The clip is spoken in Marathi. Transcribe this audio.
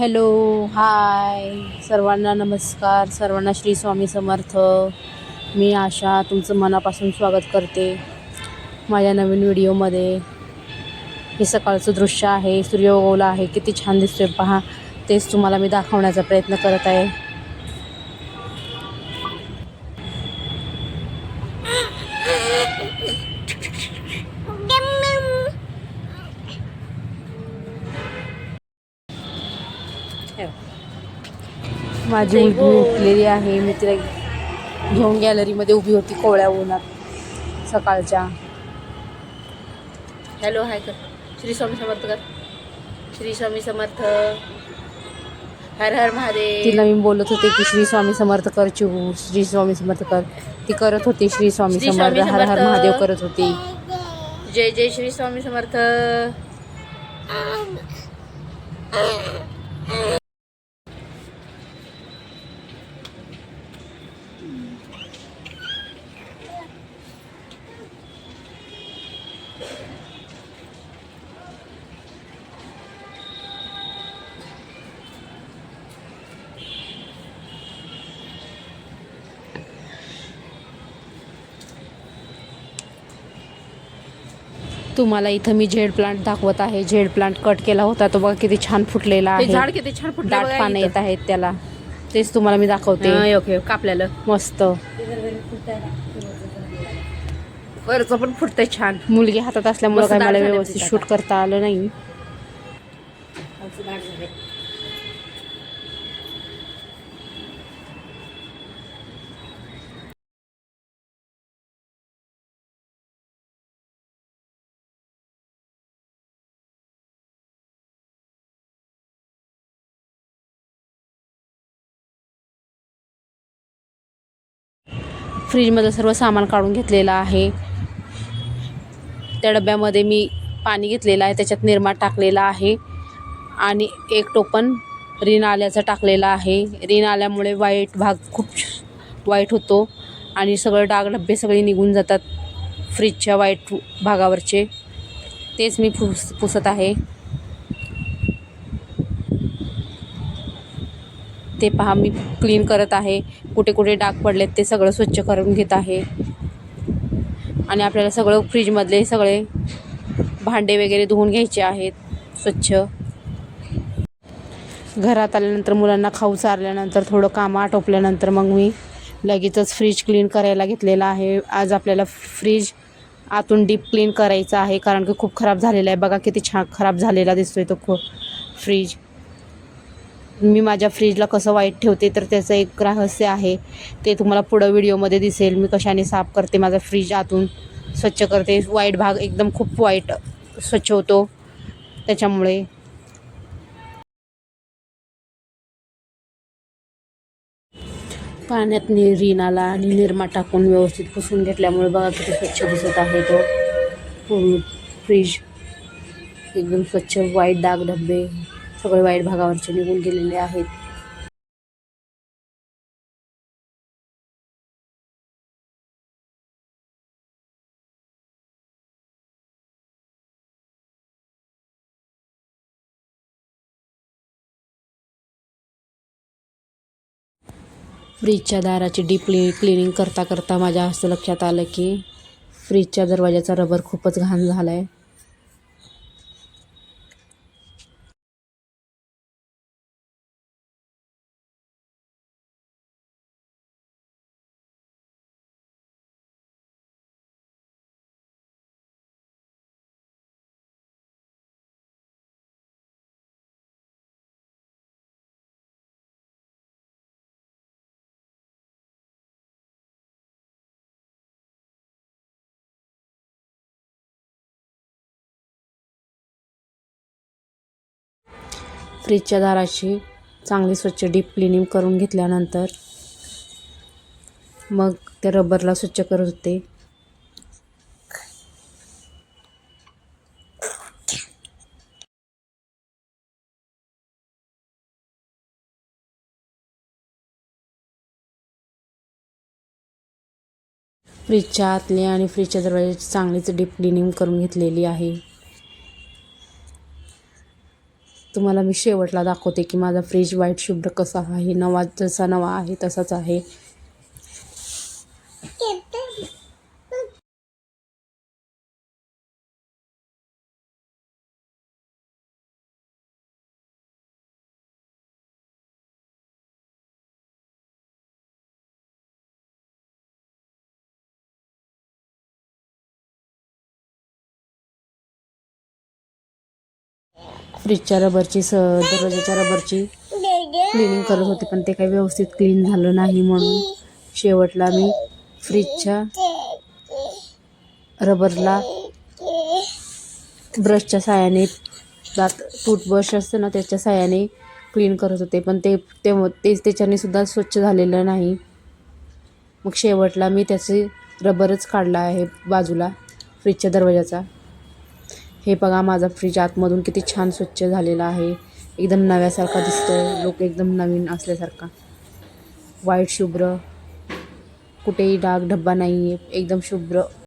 Hello hi. सर्वांना नमस्कार. सर्वांना श्री स्वामी समर्थ. मी आशा तुमचं मनापासून स्वागत करते माझ्या नवीन व्हिडिओमध्ये. हे सकाळचं दृश्य आहे सूर्य उगवला आहे. किती छान दिसतोय पहा. तेच तुम्हाला मी दाखवण्याचा प्रयत्न करत आहे. माझी मुलगी उठलेली आहे. मी तिला घेऊन गॅलरीमध्ये उभी होती कोवळ्या उन्हात सकाळच्या. हॅलो हाय कर श्री स्वामी समर्थ कर श्री स्वामी समर्थ. हर हर महादेव. तिला मी बोलत होते की श्री स्वामी समर्थ कर चिऊ श्री स्वामी समर्थ कर. ती करत होती श्री स्वामी समर्थ. हर हर. महादेव करत होती. जय जय श्री स्वामी समर्थ. तुम्हाला इथं मी झेड प्लांट दाखवत आहे. झेड प्लांट कट केला होता. तो बघा किती छान फुटलेला हे झाड आहे किती छान फुटलं दाट पानं. येत आहेत त्याला. तेच तुम्हाला मी दाखवते. ओके कापल्याला मस्त. वरचं पण फुटतंय छान. मुलगी हातात असल्यामुळे काय मला व्यवस्थित शूट करता आलं नाही. फ्रीजमधलं सर्व सामान काढून घेतलेलं आहे. त्या डब्यामध्ये मी पाणी घेतलेलं आहे त्याच्यात निरमा टाकलेला आहे. आणि एक टोपण रिन आल्याचं टाकलेलं आहे. रिन आल्यामुळे वाईट भाग खूप वाईट होतो आणि सगळं डाग डब्बे सगळे निघून जातात फ्रीजच्या वाईट भागावरचे. तेच मी पुस पुसत आहे. ते पहा मी क्लीन करत आहे. कुठे कुठे डाग पडलेत ते सगळं स्वच्छ करून घेत आहे. आणि आपल्याला सगळं फ्रीजमधले सगळे भांडे वगैरे धुवून घ्यायचे आहेत स्वच्छ. घरात आल्यानंतर मुलांना खाऊ चारल्यानंतर थोडं कामं आटोपल्यानंतर मग मी लगेचच फ्रीज क्लीन करायला घेतलेला आहे. आज आपल्याला फ्रीज आतून डीप क्लीन करायचं आहे कारण की खूप खराब झालेला आहे. बघा किती छान खराब झालेला दिसतोय तो खूप फ्रीज. मी माझ्या फ्रीजला कसं वाईट ठेवते तर त्याचं एक रहस्य आहे. ते तुम्हाला पुढं व्हिडिओमध्ये दिसेल. मी कशाने साफ करते माझा फ्रीज आतून स्वच्छ करते. वाईट भाग एकदम खूप वाईट स्वच्छ होतो. त्याच्यामुळे पाण्यात नि रिनाला आणि निरमा टाकून व्यवस्थित पुसून घेतल्यामुळे बघा किती स्वच्छ दिसत आहे तो. पूर्ण फ्रीज एकदम स्वच्छ वाईट डाग डब्बे सगळे वाईट भागावरचे निघून गेलेले आहेत. फ्रीजच्या दाराची डीप क्लिनिंग करता करता माझ्या असं लक्षात आलं की फ्रीजच्या दरवाजाचा रबर खूपच घाण झाला आहे फ्रीजच्या दाराची चांगली स्वच्छ डीप क्लिनिंग करून घेतल्यानंतर मग त्या रबरला स्वच्छ करत होते. फ्रीजच्या आतले आणि फ्रीजच्या दरवाजाची चांगलीच डीप क्लिनिंग करून घेतलेली आहे. तुम्हाला मी शेवटला दाखवते की माझा फ्रीज व्हाईट शुभ्र कसा आहे. नवा जसा नवा आहे तसाच आहे. फ्रीजच्या रबरची स दरवाजाच्या रबरची क्लिनिंग करत होते पण ते काही व्यवस्थित क्लीन झालं नाही म्हणून शेवटला मी फ्रीजच्या रबरला ब्रशच्या साह्याने दात टूथब्रश असतं ना त्याच्या साहाय्याने क्लीन करत होते पण ते ते तेच त्याच्याने सुद्धा स्वच्छ झालेलं नाही. मग शेवटला मी त्याचे रबरच काढला आहे बाजूला फ्रीजच्या दरवाजाचा. हे बघा माझा फ्रीज आतमधून किती छान स्वच्छ झालेला आहे. एकदम नव्यासारखा दिसतोय. लोक एकदम नवीन असल्यासारखा. वाईट शुभ्र. कुठेही डाग डब्बा नाही आहे एकदम शुभ्र.